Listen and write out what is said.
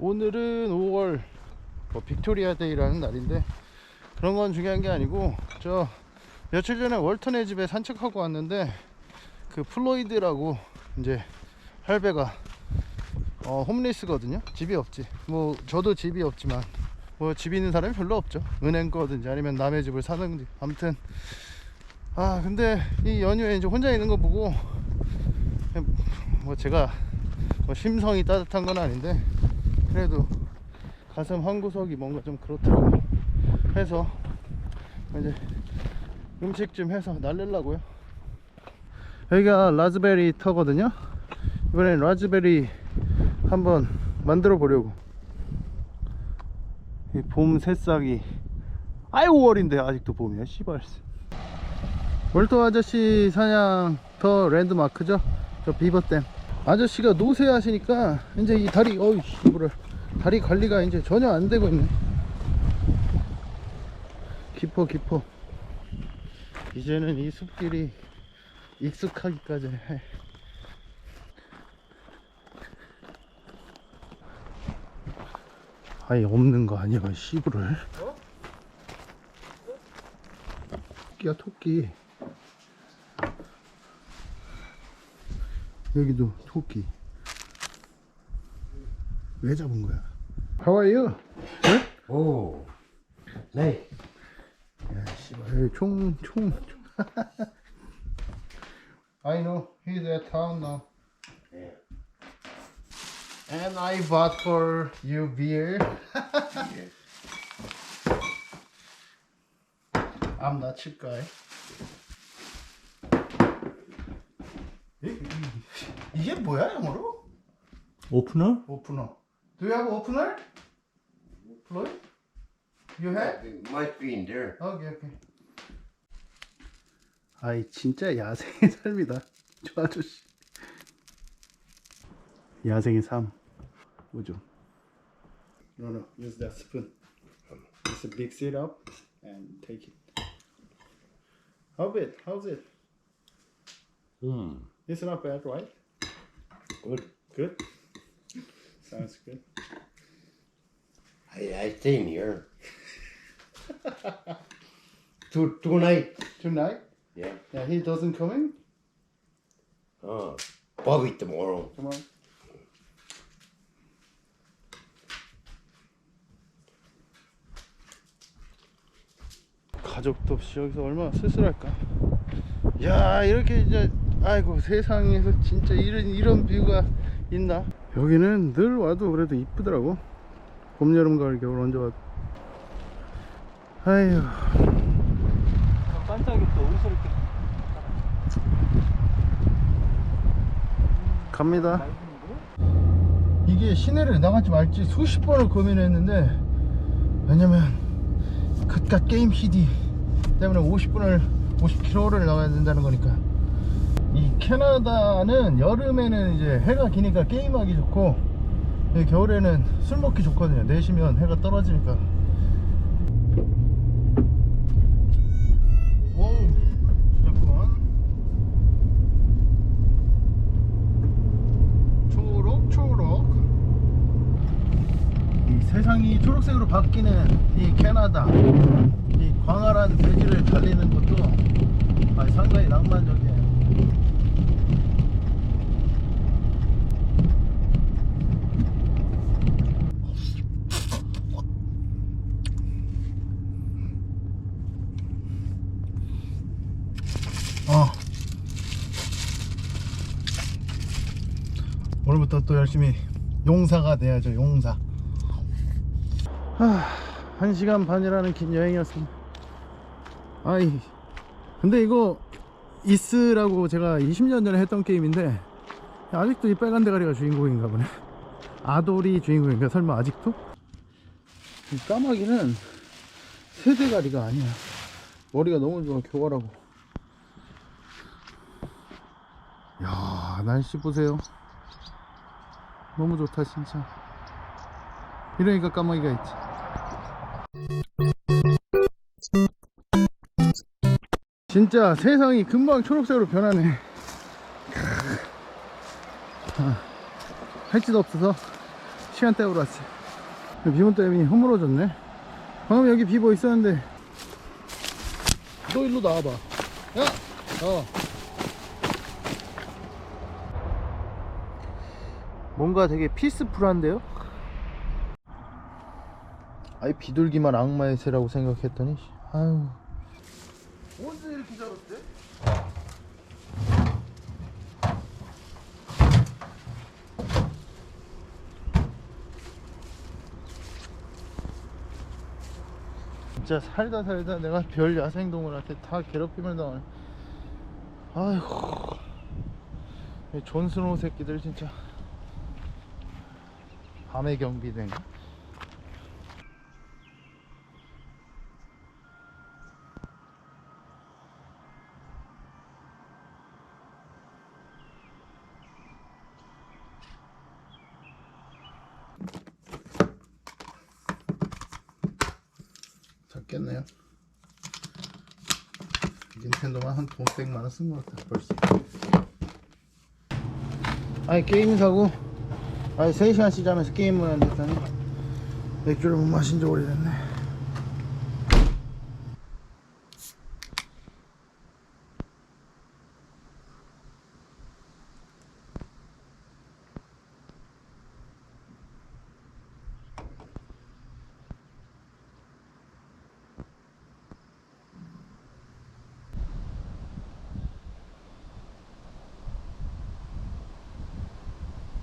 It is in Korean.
오늘은 5월 뭐 빅토리아 데이라는 날인데 그런 건 중요한 게 아니고 저 며칠 전에 월턴의 집에 산책하고 왔는데 그 플로이드라고 이제 할배가 어, 홈리스거든요. 집이 없지. 뭐 저도 집이 없지만 뭐집 있는 사람이 별로 없죠. 은행 거든지 아니면 남의 집을 사는지. 아무튼 아 근데 이 연휴에 이제 혼자 있는 거 보고 뭐 제가 뭐 심성이 따뜻한 건 아닌데 그래도 가슴 한 구석이 뭔가 좀 그렇더라고. 해서 이제 음식 좀 해서 날리려고요. 여기가 라즈베리 터거든요. 이번엔 라즈베리 한번 만들어 보려고. 이봄 새싹이 아이 5월인데 아직도 봄이야 씨발. 월터 아저씨 사냥 더 랜드마크죠. 저 비버댐. 아저씨가 노쇠하시니까 이제 이 다리 어이 씨부를 다리 관리가 이제 전혀 안 되고 있네. 깊어 깊어. 이제는 이 숲길이 익숙하기까지 해. 아예 없는 거 아니야, 씨부를. 토끼야, 토끼. 여기도 토끼. 왜 잡은 거야? How are you? 네? 오. 네. 야, 씨발, 여기 총, 총, 총. I know, he's at town now. Yeah. And I bought for you beer. I'm not cheap guy. 이, 이게 뭐야 영어로? 오프너? 오프너. Do you have opener? Floyd? You have? It might be in there. 오케이 오케이. 아이 진짜 야생의 삶이다. 저 아저씨. 야생의 삶. 뭐죠? No no, use that spoon. Just mix it up and take it. How it? How's it? Hmm. It's not bad, right? Good. Good. Sounds good. I, I stay in here. two, tonight. Tonight? Yeah. Yeah, he doesn't coming Oh. Probably tomorrow. tomorrow. 가족도 없이 여기서 얼마나 쓸쓸할까. 야 이렇게 이제 아이고 세상에서 진짜 이런 이런 뷰가 있나? 여기는 늘 와도 그래도 이쁘더라고. 봄, 여름, 가을, 겨울 언제 와도. 아휴. 반짝이 또 어디서 이렇게 갑니다. 이게 시내를 나갈지 말지 수십 번을 고민했는데 왜냐면 그깟 게임 CD 때문에 50분을 50km를 나가야 된다는 거니까 이 캐나다는 여름에는 이제 해가 기니까 게임하기 좋고 이 겨울에는 술 먹기 좋거든요. 내쉬면 해가 떨어지니까. 오우 잠깐만. 초록 초록. 이 세상이 초록색으로 바뀌는 이 캐나다 이 광활한 대지를 달리는 것도 아, 상당히 낭만적이에요 어. 오늘부터 또 열심히 용사가 돼야죠 용사. 하, 한 시간 반이라는 긴 여행이었습니다. 아이 근데 이거 이스라고 제가 20년 전에 했던 게임인데 아직도 이 빨간 대가리가 주인공인가 보네. 아돌이 주인공인가? 설마 아직도? 이 까마귀는 새 대가리가 아니야. 머리가 너무 좋아 교활하고. 야 날씨 보세요 너무 좋다 진짜. 이러니까 까마귀가 있지. 진짜 세상이 금방 초록색으로 변하네. 아, 할짓 없어서 시간대로 왔어 비온 때문에 허물어졌네. 방금 여기 비보 있었는데. 너 일로 나와봐. 야! 나와 뭔가 되게 피스풀한데요? 아이 비둘기만 악마의 새라고 생각했더니 아유. 언제 이렇게 자랐대? 진짜 살다 살다 내가 별 야생동물한테 다 괴롭힘을 당하네 이 존스노우 새끼들 진짜 밤의 경비대인가? 잡겠네요 닌텐도만 한 500만원 쓴것 같아 벌써 아니 게임 사고 아니 3시간 시자면서 게임을 안 했더니 맥주를 못 마신 지 오래됐네